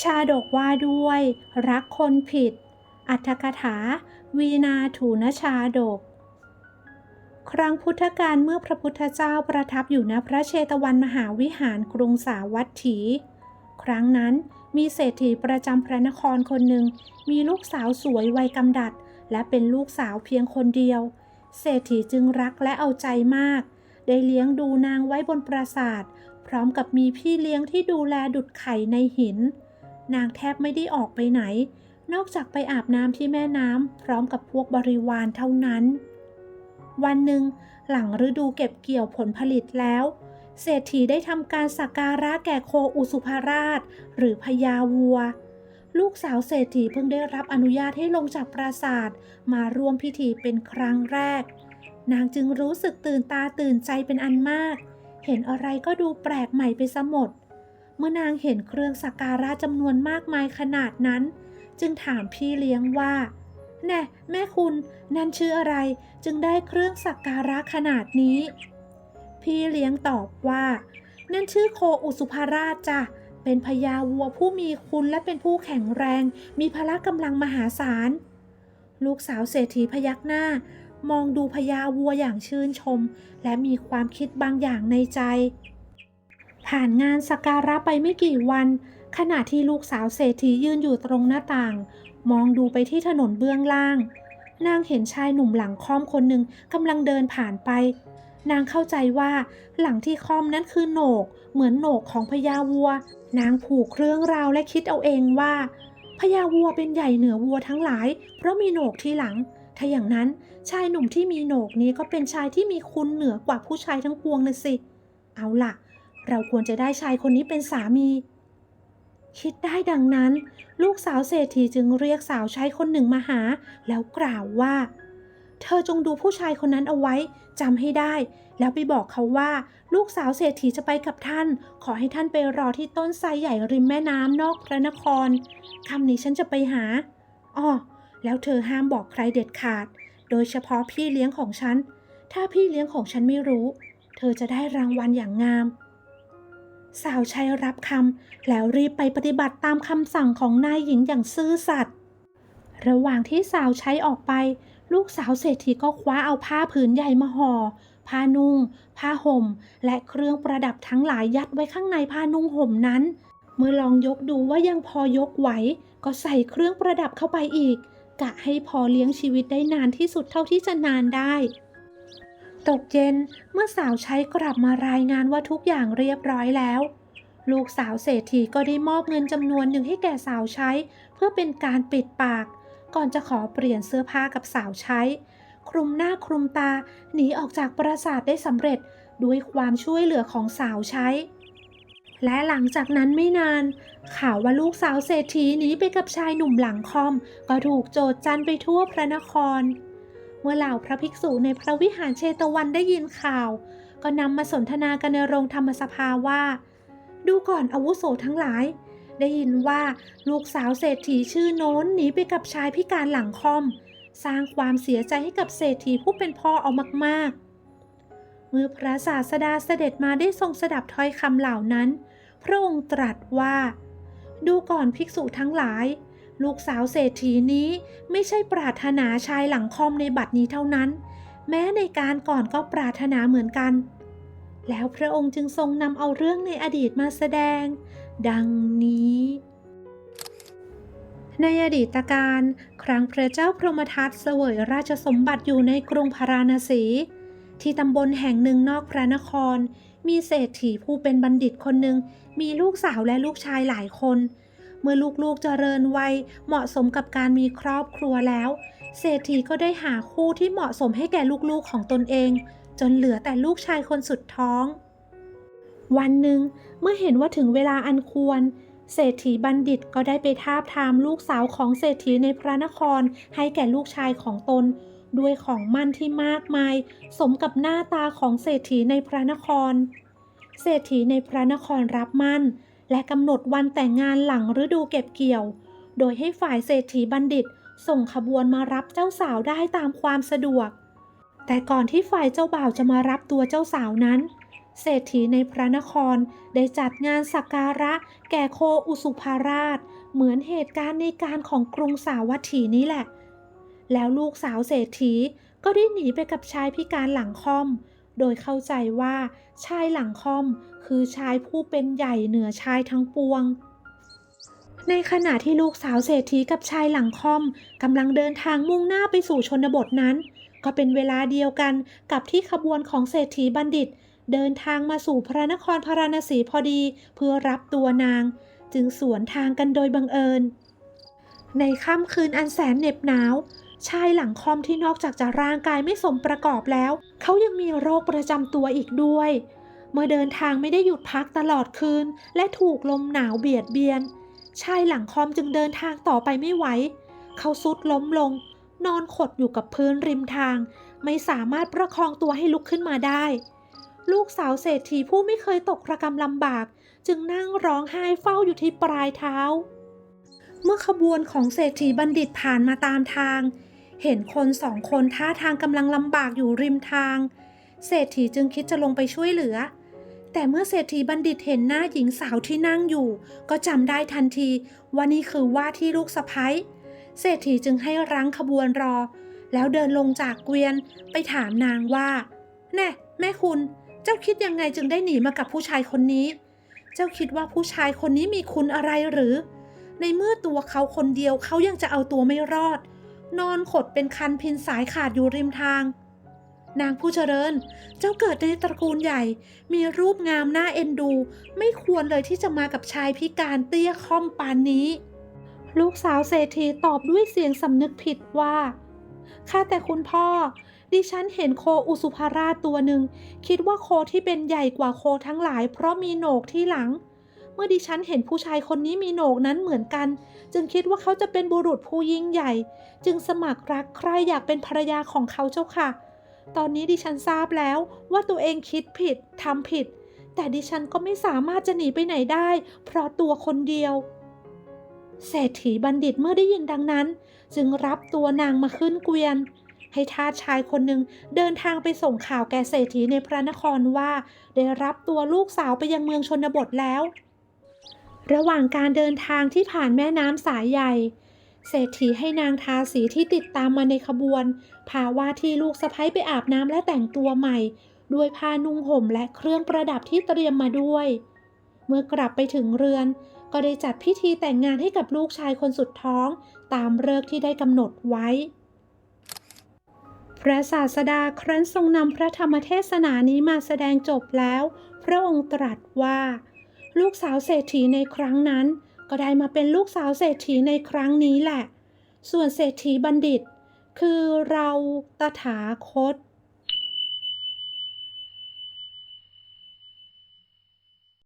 ชาดกว่าด้วย รักคนผิด อัตถกถา วีนาถูนชาดก ครั้งพุทธกาลเมื่อพระพุทธเจ้าประทับอยู่ณพระเชตวันมหาวิหารกรุงสาวัตถี ครั้งนั้นมีเศรษฐีประจำพระนครคนหนึ่ง มีลูกสาวสวยวัยกำดัด และเป็นลูกสาวเพียงคนเดียว เศรษฐีจึงรักและเอาใจมาก ได้เลี้ยงดูนางไว้บนปราสาท พร้อมกับมีพี่เลี้ยงที่ดูแลดุดไข่ในหิน นางแทบไม่ได้ออกไปไหน นอกจากไปอาบน้ำที่แม่น้ำพร้อมกับพวกบริวารเท่านั้น วันหนึ่งหลังฤดูเก็บเกี่ยวผลผลิตแล้ว เศรษฐีได้ทำการสักการะแก่โคอุสุภราช หรือพญาวัว ลูกสาวเศรษฐีเพิ่งได้รับอนุญาตให้ลงจากปราสาทมาร่วมพิธีเป็นครั้งแรก นางจึงรู้สึกตื่นตาตื่นใจเป็นอันมาก เห็นอะไรก็ดูแปลกใหม่ไปซะหมด เมื่อนางเห็นเครื่องสักการะจำนวนมากมายขนาดนั้น จึงถามพี่เลี้ยงว่า แน่แม่คุณ นั่นชื่ออะไรจึงได้เครื่องสักการะขนาดนี้ พี่เลี้ยงตอบว่า นั่นชื่อโคอุสุภาราชจ้ะเป็นพญาวัวผู้มีคุณและเป็นผู้แข็งแรง มีพละกำลังมหาศาล ลูกสาวเศรษฐีพยักหน้า มองดูพญาวัวอย่างชื่นชม และมีความคิดบางอย่างในใจ ผ่านงานสักการะไปไม่กี่วัน ขณะที่ลูกสาวเศรษฐียืนอยู่ตรงหน้าต่าง มองดูไปที่ถนนเบื้องล่าง นางเห็นชายหนุ่มหลังค่อมคนหนึ่งกำลังเดินผ่านไป นางเข้าใจว่าหลังที่ค่อมนั้นคือโหนก เหมือนโหนกของพญาวัว นางผูกเครื่องราวและคิดเอาเองว่าพญาวัวเป็นใหญ่เหนือวัวทั้งหลาย เพราะมีโหนกที่หลัง ถ้าอย่างนั้นชายหนุ่มที่มีโหนกนี้ก็เป็นชายที่มีคุณเหนือกว่าผู้ชายทั้งปวงนะสิ เอาล่ะเเราควรจะได้ชายคนนี้เป็นสามี คิดได้ดังนั้น ลูกสาวเศรษฐีจึงเรียกสาวใช้คนหนึ่งมาหา แล้วกล่าวว่า เธอจงดูผู้ชายคนนั้นเอาไว้จำให้ได้ แล้วไปบอกเขาว่า ลูกสาวเศรษฐีจะไปกับท่าน ขอให้ท่านไปรอที่ต้นไทรใหญ่ริมแม่น้ำนอกพระนครคำนี้ฉันจะไปหาอ้อแล้วเธอห้ามบอกใครเด็ดขาด โดยเฉพาะพี่เลี้ยงของฉัน ถ้าพี่เลี้ยงของฉันไม่รู้ เธอจะได้รางวัลอย่างงาม สาวใช้รับคำแล้วรีบไปปฏิบัติตามคำสั่งของนายหญิงอย่างซื่อสัตย์ระหว่างที่สาวใช้ออกไป ลูกสาวเศรษฐีก็คว้าเอาผ้าผืนใหญ่มาห่อผ้านุ่ง ผ้าห่ม และเครื่องประดับทั้งหลายยัดไว้ข้างในผ้านุ่งห่มนั้น เมื่อลองยกดูว่ายังพอยกไหว ก็ใส่เครื่องประดับเข้าไปอีก กะให้พอเลี้ยงชีวิตได้นานที่สุดเท่าที่จะนานได้ ตกเย็นเมื่อสาวใช้กลับมารายงานว่าทุกอย่างเรียบร้อยแล้ว ลูกสาวเศรษฐีก็ได้มอบเงินจำนวนหนึ่งให้แก่สาวใช้ เพื่อเป็นการปิดปาก ก่อนจะขอเปลี่ยนเสื้อผ้ากับสาวใช้ คลุมหน้าคลุมตาหนีออกจากปราสาทได้สำเร็จด้วยความช่วยเหลือของสาวใช้ และหลังจากนั้นไม่นาน ข่าวว่าลูกสาวเศรษฐีหนีไปกับชายหนุ่มหลังคอม ก็ถูกโจดจันไปทั่วพระนคร เมื่อเหล่าพระภิกษุในพระวิหารเชตวันได้ยินข่าว ก็นำมาสนทนากันในโรงธรรมสภาว่า ดูก่อนอาวุโสทั้งหลาย ได้ยินว่าลูกสาวเศรษฐีชื่อโน้นหนีไปกับชายพิการหลังคอม สร้างความเสียใจให้กับเศรษฐีผู้เป็นพ่อเอามากๆ เมื่อพระศาสดาเสด็จมาได้ทรงสดับถ้อยคำเหล่านั้น พระองค์ตรัสว่า ดูก่อนภิกษุทั้งหลาย ลูกสาวเศรษฐีนี้ไม่ใช่ปรารถนาชายหลังคอมในบัดนี้เท่านั้น แม้ในการก่อนก็ปรารถนาเหมือนกัน แล้วพระองค์จึงทรงนำเอาเรื่องในอดีตมาแสดง ดังนี้ ในอดีตการ ครั้งพระเจ้าพรหมทัตเสวยราชสมบัติอยู่ในกรุงพาราณสี ที่ตำบลแห่งหนึ่งนอกพระนคร มีเศรษฐีผู้เป็นบัณฑิตคนหนึ่งมีลูกสาวและลูกชายหลายคน เมื่อลูกๆเจริญวัยเหมาะสมกับการมีครอบครัวแล้ว เศรษฐีก็ได้หาคู่ที่เหมาะสมให้แก่ลูกๆของตนเอง จนเหลือแต่ลูกชายคนสุดท้อง วันหนึ่ง เมื่อเห็นว่าถึงเวลาอันควร เศรษฐีบัณฑิตก็ได้ไปทาบทามลูกสาวของเศรษฐีในพระนครให้แก่ลูกชายของตน ด้วยของมั่นที่มากมาย สมกับหน้าตาของเศรษฐีในพระนคร เศรษฐีในพระนครรับมั่น และกำหนดวันแต่งงานหลังฤดูเก็บเกี่ยว โดยให้ฝ่ายเศรษฐีบัณฑิต ส่งขบวนมารับเจ้าสาวได้ตามความสะดวก แต่ก่อนที่ฝ่ายเจ้าบ่าวจะมารับตัวเจ้าสาวนั้น เศรษฐีในพระนครได้จัดงานสักการะ แก่โคอุสุภาราช เหมือนเหตุการณ์ในการของกรุงสาวัตถีนี้แหละ แล้วลูกสาวเศรษฐีก็ได้หนีไปกับชายพิการหลังคอม โดยเข้าใจว่าชายหลังคอมคือชายผู้เป็นใหญ่เหนือชายทั้งปวง ในขณะที่ลูกสาวเศรษฐีกับชายหลังคอมกำลังเดินทางมุ่งหน้าไปสู่ชนบทนั้น ก็เป็นเวลาเดียวกันกับที่ขบวนของเศรษฐีบัณฑิต เดินทางมาสู่พระนครพาราณสีพอดีเพื่อรับตัวนาง จึงสวนทางกันโดยบังเอิญ ในค่ำคืนอันแสนเหน็บหนาว ชายหลังคอมที่นอกจากจะร่างกายไม่สมประกอบแล้ว เขายังมีโรคประจำตัวอีกด้วย เมื่อเดินทางไม่ได้หยุดพักตลอดคืน และถูกลมหนาวเบียดเบียน ชายหลังคอมจึงเดินทางต่อไปไม่ไหว เขาสุดล้มลง นอนขดอยู่กับพื้นริมทาง ไม่สามารถประคองตัวให้ลุกขึ้นมาได้ ลูกสาวเศรษฐีผู้ไม่เคยตกระกำลำบาก จึงนั่งร้องไห้เฝ้าอยู่ที่ปลายเท้า เมื่อขบวนของเศรษฐีบัณฑิตผ่านมาตามทาง เห็นคนสองคนท่าทางกำลังลำบากอยู่ริมทาง เศรษฐีจึงคิดจะลงไปช่วยเหลือ แต่เมื่อเศรษฐีบัณฑิตเห็นหน้าหญิงสาวที่นั่งอยู่ ก็จำได้ทันทีว่านี่คือว่าที่ลูกสะพ้ยเศรษฐีจึงให้รั้งขบวนรอ แล้วเดินลงจากเกวียนไปถามนางว่า แน่ แม่คุณ เจ้าคิดยังไงจึงได้หนีมากับผู้ชายคนนี้ เจ้าคิดว่าผู้ชายคนนี้มีคุณอะไรหรือ ในเมื่อตัวเขาคนเดียวเขายังจะเอาตัวไม่รอด นอนขดเป็นคันพินสายขาดอยู่ริมทาง นางผู้เจริญ เจ้าเกิดในตระกูลใหญ่ มีรูปงามหน่าเอ็นดู ไม่ควรเลยที่จะมากับชายพิการเตี้ยค่อมปานนี้ ลูกสาวเศรษฐีตอบด้วยเสียงสำนึกผิดว่าข้าแต่คุณพ่อ ดิฉันเห็นโคอุสุภาราชตัวหนึ่ง คิดว่าโคที่เป็นใหญ่กว่าโคทั้งหลาย เพราะมีโหนกที่หลัง เมื่อดิฉันเห็นผู้ชายคนนี้มีโหนกนั้นเหมือนกัน จึงคิดว่าเขาจะเป็นบุรุษผู้ยิ่งใหญ่ จึงสมัครรักใครอยากเป็นภรรยาของเขาเจ้าค่ะ ตอนนี้ดิฉันทราบแล้วว่าตัวเองคิดผิดทำผิด แต่ดิฉันก็ไม่สามารถจะหนีไปไหนได้ เพราะตัวคนเดียว เศรษฐีบัณฑิตเมื่อได้ยินดังนั้น จึงรับตัวนางมาขึ้นเกวียนให้ทาสชายคนหนึ่งเดินทางไปส่งข่าวแก่เศรษฐีในพระนครว่า ได้รับตัวลูกสาวไปยังเมืองชนบทแล้ว ระหว่างการเดินทางที่ผ่านแม่น้ำสายใหญ่ เศรษฐีให้นางทาสีที่ติดตามมาในขบวน พาว่าที่ลูกสะพ้ยไปอาบน้ำและแต่งตัวใหม่ ด้วยผ้านุ่งห่มและเครื่องประดับที่เตรียมมาด้วย เมื่อกลับไปถึงเรือน ก็ได้จัดพิธีแต่งงานให้กับลูกชายคนสุดท้อง ตามฤกษ์ที่ได้กำหนดไว้ พระศาสดาครั้นทรงนำพระธรรมเทศนานี้มาแสดงจบแล้ว พระองค์ตรัสว่า ลูกสาวเศรษฐีในครั้งนั้น ก็ได้มาเป็นลูกสาวเศรษฐีในครั้งนี้แหละ ส่วนเศรษฐีบัณฑิต คือเราตถาคต